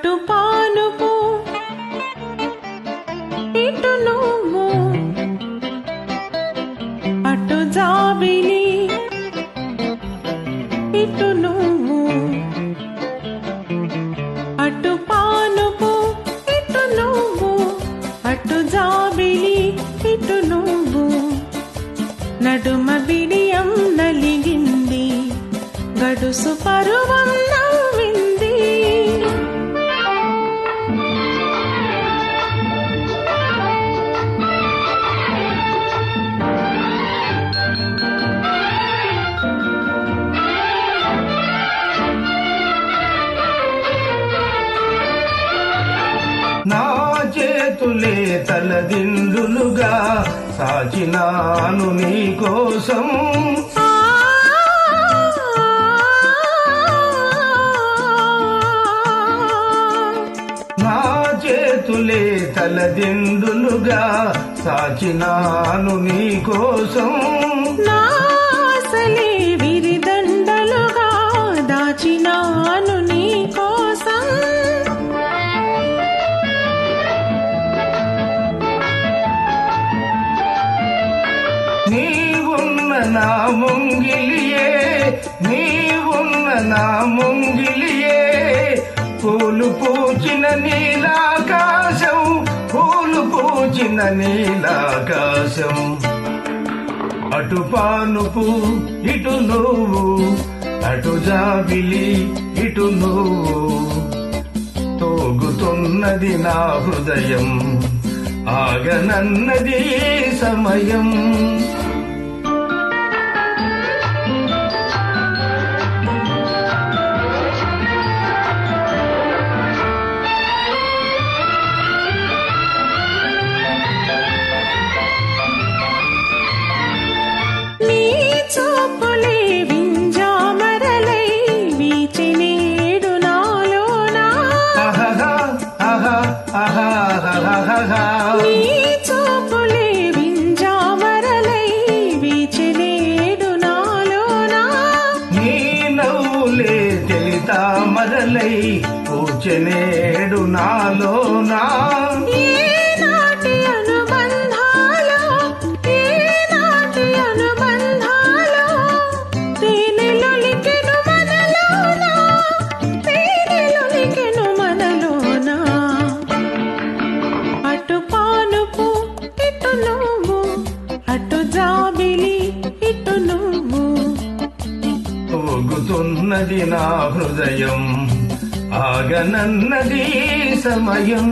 అటు పానుపు ఇటు నువ్వు అటు జాబిలి. ఇటు నువ్వు అటు పానుపు ఇటు నువ్వు అటు జాబిలి. ఇటు నువ్వు నడుమ బిడియం నలిగింది. గడుసు పరువం చేతులే తలదిండులుగా సాచినాను నీ కోసం నా చేతులే తలదిండులుగా సాచినాను నీ కోసం నా ముంగిలియే నీవున్న నా ముంగిలియే. పూలు పూచిన నీలాకాశం పూలు పూచిన నీలాకాశం. అటు పానుపు ఇటు నువ్వు అటు జాబిలి ఇటు నువ్వు. తోగుతున్నది నా హృదయం ఆగనన్నది సమయం. జాబిలి ఇటు నువ్వు. పోగుతున్నది నా హృదయం. ఆగనన్నది సమయం.